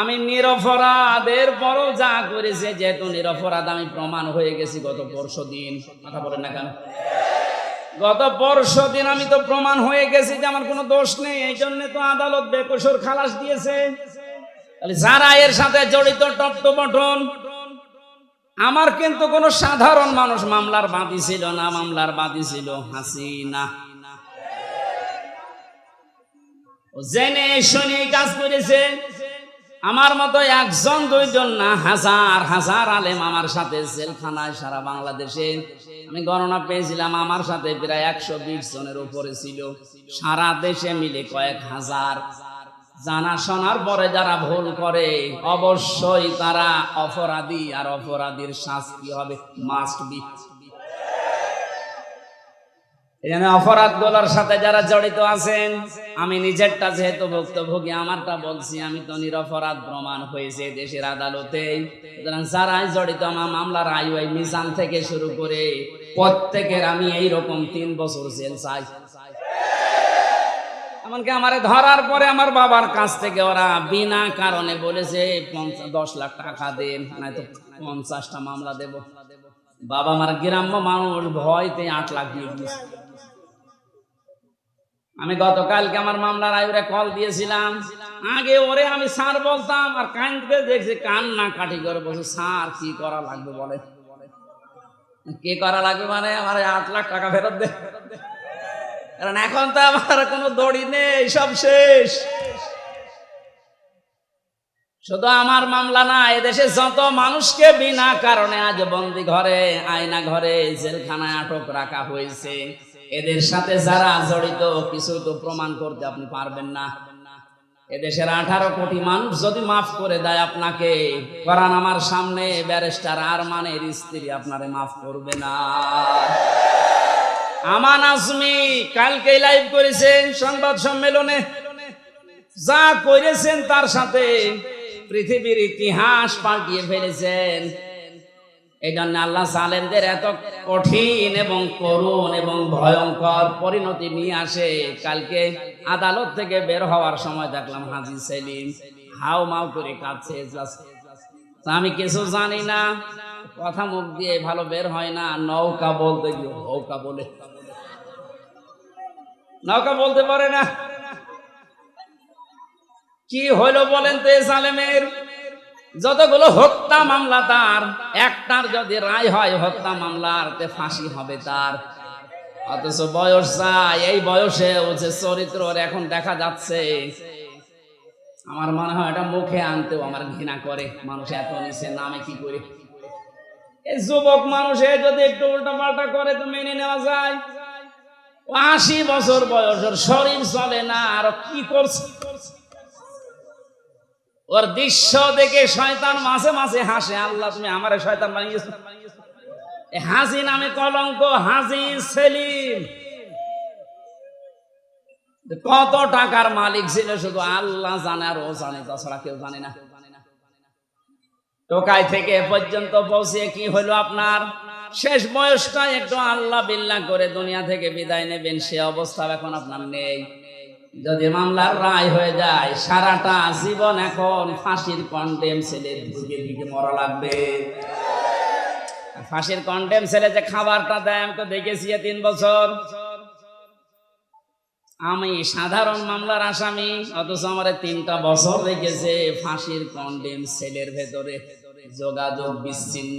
আমি নিরপরাধের পরও যা করেছে, যেহেতু নিরপরাধ আমি প্রমাণ হয়ে গেছি গত পরশু দিন। কথা বলেন না কেন? গত পরশু দিন আমি তো প্রমাণ হয়ে গেছি যে আমার কোনো দোষ নেই, এই জন্য তো আদালত বেকসুর খালাস দিয়েছে। তাহলে যারা এর সাথে জড়িত টপ্টপটন আমার কিন্তু কোনো সাধারণ মানুষ মামলার বাদী ছিল না, মামলার বাদী ছিল হাসিনা। জেনে শুনে কাজ করেছে। আমার মতো একজন, দুইজন না, হাজার হাজার আলেম আমার সাথে জেলখানায় সারা বাংলাদেশে। আমি গণনা পেয়েছিলাম, আমার সাথে প্রায় একশো বিশ জনের উপরে ছিল। সারা দেশে মিলে কয়েক হাজার। জানা শোনার পরে যারা ভুল করে, অবশ্যই তারা অপরাধী, আর অপরাধীর শাস্তি হবে মাস্ট বি এখানে অপরাধগুলোর সাথে যারা জড়িত আছেন, আমি নিজেরটা যেহেতু ভুক্তভোগী, আমারটা বলছি, আমি তো নিরপরাধ প্রমাণ হয়েছে দেশের আদালতে সুতরাং যারাই জড়িত, আমার মামলার আয়ু থেকে শুরু করে প্রত্যেকের আমি এই রকম তিন বছর জেল চাই। এমনকি আমার ধরার পরে আমার বাবার কাছ থেকে ওরা বিনা কারণে বলেছে দশ লাখ টাকা দেন নয়তো পঞ্চাশটা মামলা দেব। বাবা আমার গ্রাম্য মানুষ, ভয়তে আট লাখ দিয়ে দিয়েছে। আমি গতকালকে আমার মামলার আয়ুরে কল দিয়েছিলাম। আগে ওরে আমি স্যার বলতাম, আর কানকে দেখছি কান্না কাটি করে বসে স্যার, কি করা লাগবে বলে? কে করা লাগবে মানে? আমার আট লাখ টাকা ফেরত দে। কারণ এখন তো আমার কোনো দড়ি নেই, সব শেষ। শুধু আমার মামলা না, এদেশে যত মানুষকে বিনা কারণে আজ বন্দি ঘরে, আয়না ঘরে, জেলখানায় আটক রাখা হয়েছে। এদের সাথে যারা জড়িত, কিছু তো প্রমাণ করতে আপনি পারবেন না। এদেশের আঠারো কোটি মানুষ যদি মাফ করে দেয় আপনাকে করান আমার সামনে ব্যারিস্টার আর মানের স্ত্রী আপনারে মাফ করবে না। আমান আজমি কালকে লাইভ করেছেন সংবাদ সম্মেলনে। যা করেছেন তার সাথে পৃথিবীর ইতিহাস পাল্টিয়ে ফেলেছেন। এই জন্য আল্লাহ সালেমদের এত কঠিন এবং করুণ এবং ভয়ঙ্কর পরিণতি নিয়ে আসে। কালকে আদালত থেকে বের হওয়ার সময় দেখলাম হাজি সেলিম হাও মাও করে কাঁদছে আমি কিছু জানি না। কথা মুখ দিয়ে ভালো বের হয় না। নৌকা বলতে গিয়ে নৌকা বলে। নৌকা বলতে পারে না। কি হইল বলেন তো এ সালেমের যতগুলো হত্যা মামলা তার, একটার যদি রায় হয় হত্যা মামলার, তে ফাঁসি হবে তার। অথচ বয়স যায়, এই বয়সে ও যে চরিত্র এখন দেখা যাচ্ছে, আমার মনে হয় এটা মুখে আনতেও আমার ঘৃণা করে। মানুষ এত নিচে নামে কি করে? এই যুবক মানুষে যদি একটু উল্টা পাল্টা করে তো মেনে নেওয়া যায়। আশি বছর বয়স ওর শরীর চলে না, আর কি করছে? ওর দৃশ্য দেখে শয়তান মাঝে মাঝে হাসে, আল্লাহ, তুমি আমারে শয়তান বানিয়েছো। হাসি নামে কলঙ্ক হাসি সেলিম। কত টাকার মালিক ছিল শুধু আল্লাহ জানে আর ও জানে, তাছাড়া কেউ জানে না। টোকাই থেকে পর্যন্ত পৌঁছে কি হলো আপনার? শেষ বয়সটা একটু আল্লাহ বিল্লাহ করে দুনিয়া থেকে বিদায় নেবেন, সে অবস্থা এখন আপনার নেই। যদি মামলার রায় হয়ে যায়, সারাটা জীবন এখন ফাঁসির কন্ডেম ছেলের দিকে দিকে মরা লাগবে। ফাঁসির কন্ডেম ছেলে যে খাবারটা দেয়, আমি তো দেখেছি তিন বছর। আমি সাধারণ মামলার আসামি, অথচ আমার তিনটা বছর রেখেছে ফাঁসির কন্ডেম সেলের ভেতরে যোগাযোগ বিচ্ছিন্ন।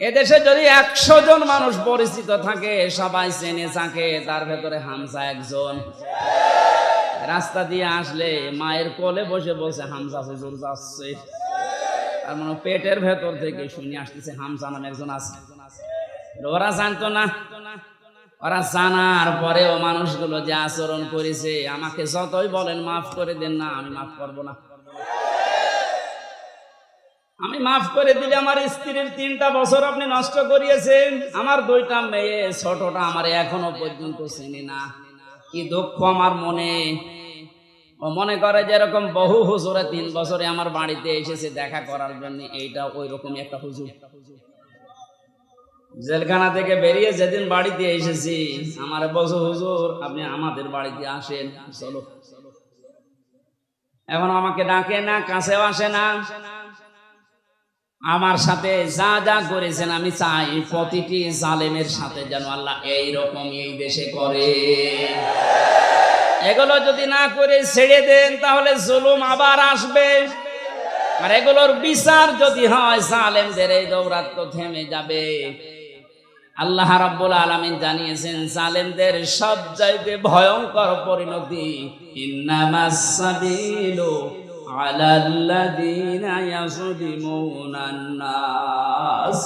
এদেশে যদি একশো জন মানুষ পরিচিত থাকে, সবাই চেনে থাকে, তার ভেতরে হামসা একজন। রাস্তা দিয়ে আসলে মায়ের কোলে বসে বসে হামসা হুজুর যাচ্ছে। তার মানে পেটের ভেতর থেকে শুনে আসতেছে হামসা নামে একজন আছে। ওরা জানতো না। ওরা জানার পরেও মানুষগুলো যে আচরণ করেছে, আমাকে যতই বলেন, মাফ করে দেন না, আমি মাফ করব না। আমি মাফ করে দিলে আমার স্ত্রীর তিনটা বছর আপনি নষ্ট করিয়েছেন। আমার দুইটা মেয়ে, ছোটটা আমার এখনও পর্যন্ত চিনি না। কি দুঃখ আমার মনে। ও মনে করে যে এরকম বহু হুজুরে তিন বছরে আমার বাড়িতে এসেছে দেখা করার জন্য, এইটা ওই রকমই একটা হুজুর। জেলখানা থেকে বেরিয়ে যেদিন বাড়িতে এসেছি, আমার বছর হুজুর, আপনি আমাদের বাড়িতে আসেন চলো এখন আমাকে ডাকে না, কাছেও আসে না। আমার সাথে যা যা করেছেন, আমি চাই প্রতিটি জালেমের সাথে যেন আল্লাহ এই রকম এই দেশে করে। এগুলো যদি না করে ছেড়ে দেন, তাহলে জুলুম আবার আসবে। আর এগুলোর বিচার যদি হয়, জালেমদের এই দৌরাত্ম থেমে যাবে। আল্লাহ রাব্বুল আলামিন জানিয়েছেন, জালেমদের সব চাইতে ভয়ঙ্কর পরিণতি, ইন্নামাস সাবিলু আলাল্লাযিনা ইয়াযলিমুনান নাস।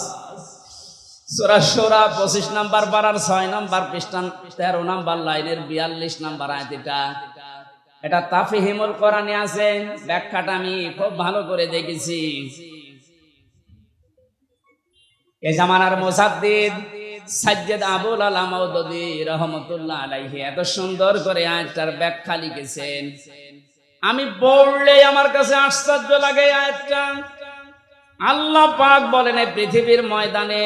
সূরা শূরা 25 নাম্বার পারার 6 নাম্বার 13 নাম্বার লাইনের 42 নাম্বার আয়াত এটা এটা কোরআনে আছে, ব্যাখ্যাটা আমি খুব ভালো করে দেখেছি। এ জামানার মুসাদ্দিদ সাজ্জাদ আবুল আলা মাউদুদি রহমতুল্লাহ আলাইহি এত সুন্দর করে আয়াতটার ব্যাখ্যা লিখেছেন। আমি পড়লে আমার কাছে আশ্চর্য লাগে আয়াতটা। আল্লাহ পাক বলেন, এই পৃথিবীর ময়দানে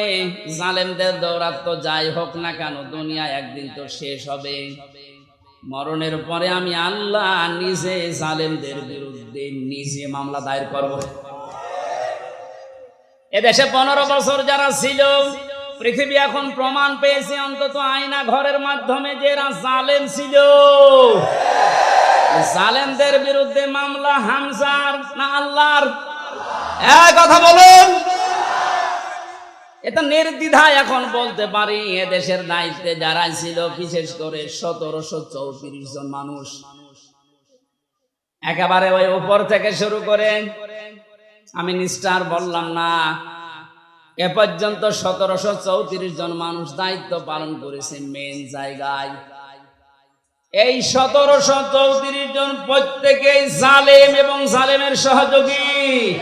জালেমদের দৌরাত্ম যাই হোক না কেন, দুনিয়া একদিন তো শেষ হবে। মরণের পরে আমি আল্লাহ নিজে জালেমদের বিরুদ্ধে নিজে মামলা দায়ের করব। এদেশে পনেরো বছর যারা ছিল, পৃথিবী এখন প্রমাণ পেয়েছে, অন্তত আয়না ঘরের মাধ্যমে যে এরা জালেম ছিল। জালেমদের বিরুদ্ধে মামলা হামসার না আল্লাহর? কথা বলুন। এটা নির্দ্বিধায় এখন বলতে পারি, এদেশের দায়িত্বে যারা ছিল, বিশেষ করে সতেরোশো চৌত্রিশ জন মানুষ। একেবারে ওই উপর থেকে শুরু করে, আমি নিষ্ঠার বললাম না, এ পর্যন্ত সতেরোশো চৌত্রিশ জন মানুষ দায়িত্ব পালন করেছে মেন জায়গায়। এই সতেরোশো চৌত্রিশ জন প্রত্যেকেই জালেম এবং জালেমের সহযোগী।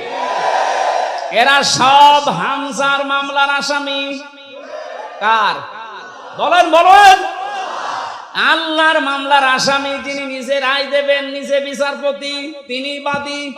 এরা সব হামসার মামলার আসামি। কার? বলেন বলেন। আল্লাহর মামলার আসামি যিনি নিজে রায় দেবেন, নিজে বিচারপতি, তিনি বাদী।